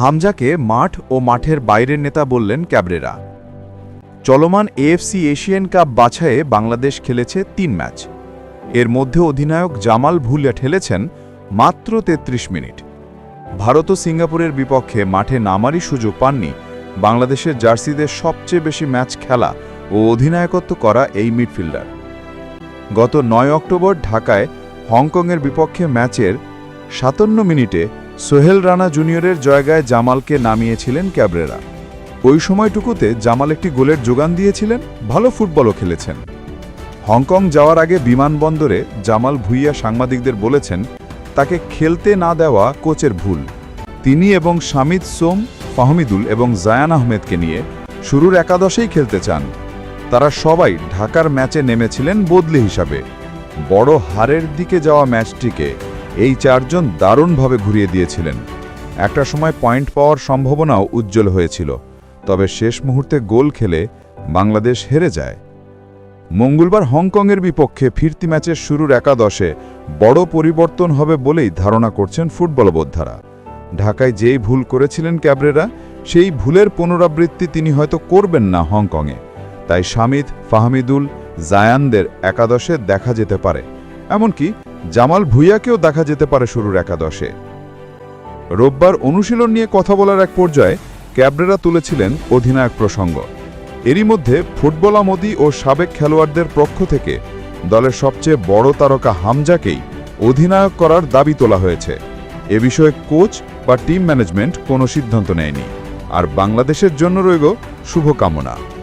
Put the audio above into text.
হামজাকে মাঠ ও মাঠের বাইরের নেতা বললেন ক্যাবরেরা। চলমান এএফসি এশিয়ান কাপ বাছায়ে বাংলাদেশ খেলেছে তিন ম্যাচ। এর মধ্যে অধিনায়ক জামাল ভুলে ঠেলেছেন মাত্র ৩৩ মিনিট। ভারত ও সিঙ্গাপুরের বিপক্ষে মাঠে নামারই সুযোগ পাননি বাংলাদেশের জার্সিদের সবচেয়ে বেশি ম্যাচ খেলা ও অধিনায়কত্ব করা এই মিডফিল্ডার। গত নয় অক্টোবর ঢাকায় হংকংয়ের বিপক্ষে ম্যাচের সাতান্ন মিনিটে সোহেল রানা জুনিয়রের জায়গায় জামালকে নামিয়েছিলেন ক্যাবরেরা। ওই সময়টুকুতে জামাল একটি গোলের যোগান দিয়েছিলেন, ভালো ফুটবলও খেলেছেন। হংকং যাওয়ার আগে বিমানবন্দরে জামাল ভুইয়া সাংবাদিকদের বলেছেন, তাকে খেলতে না দেওয়া কোচের ভুল। তিনি এবং শামিদ সোম, ফাহমিদুল এবং জায়ান আহমেদকে নিয়ে শুরুর একাদশেই খেলতে চান। তারা সবাই ঢাকার ম্যাচে নেমেছিলেন বদলি হিসাবে। বড় হারের দিকে যাওয়া ম্যাচটিকে এই চারজন দারুণভাবে ঘুরিয়ে দিয়েছিলেন। একটা সময় পয়েন্ট পাওয়ার সম্ভাবনাও উজ্জ্বল হয়েছিল, তবে শেষ মুহূর্তে গোল খেলে বাংলাদেশ হেরে যায়। মঙ্গলবার হংকংয়ের বিপক্ষে ফিরতি ম্যাচের শুরুর একাদশে বড় পরিবর্তন হবে বলেই ধারণা করছেন ফুটবল বোদ্ধারা। ঢাকায় যেই ভুল করেছিলেন ক্যাবরেরা, সেই ভুলের পুনরাবৃত্তি তিনি হয়তো করবেন না হংকংয়ে। তাই শামিদ, ফাহমিদুল, জায়ানদের একাদশে দেখা যেতে পারে। এমনকি জামাল ভুইয়াকেও দেখা যেতে পারে শুরুর একাদশে। রোববার অনুশীলন নিয়ে কথা বলার এক পর্যায়ে ক্যাবরেরা তুলেছিলেন অধিনায়ক প্রসঙ্গ। এরই মধ্যে ফুটবল আমোদি ও সাবেক খেলোয়াড়দের পক্ষ থেকে দলের সবচেয়ে বড় তারকা হামজাকেই অধিনায়ক করার দাবি তোলা হয়েছে। এ বিষয়ে কোচ বা টিম ম্যানেজমেন্ট কোনো সিদ্ধান্ত নেয়নি। আর বাংলাদেশের জন্য রইল শুভকামনা।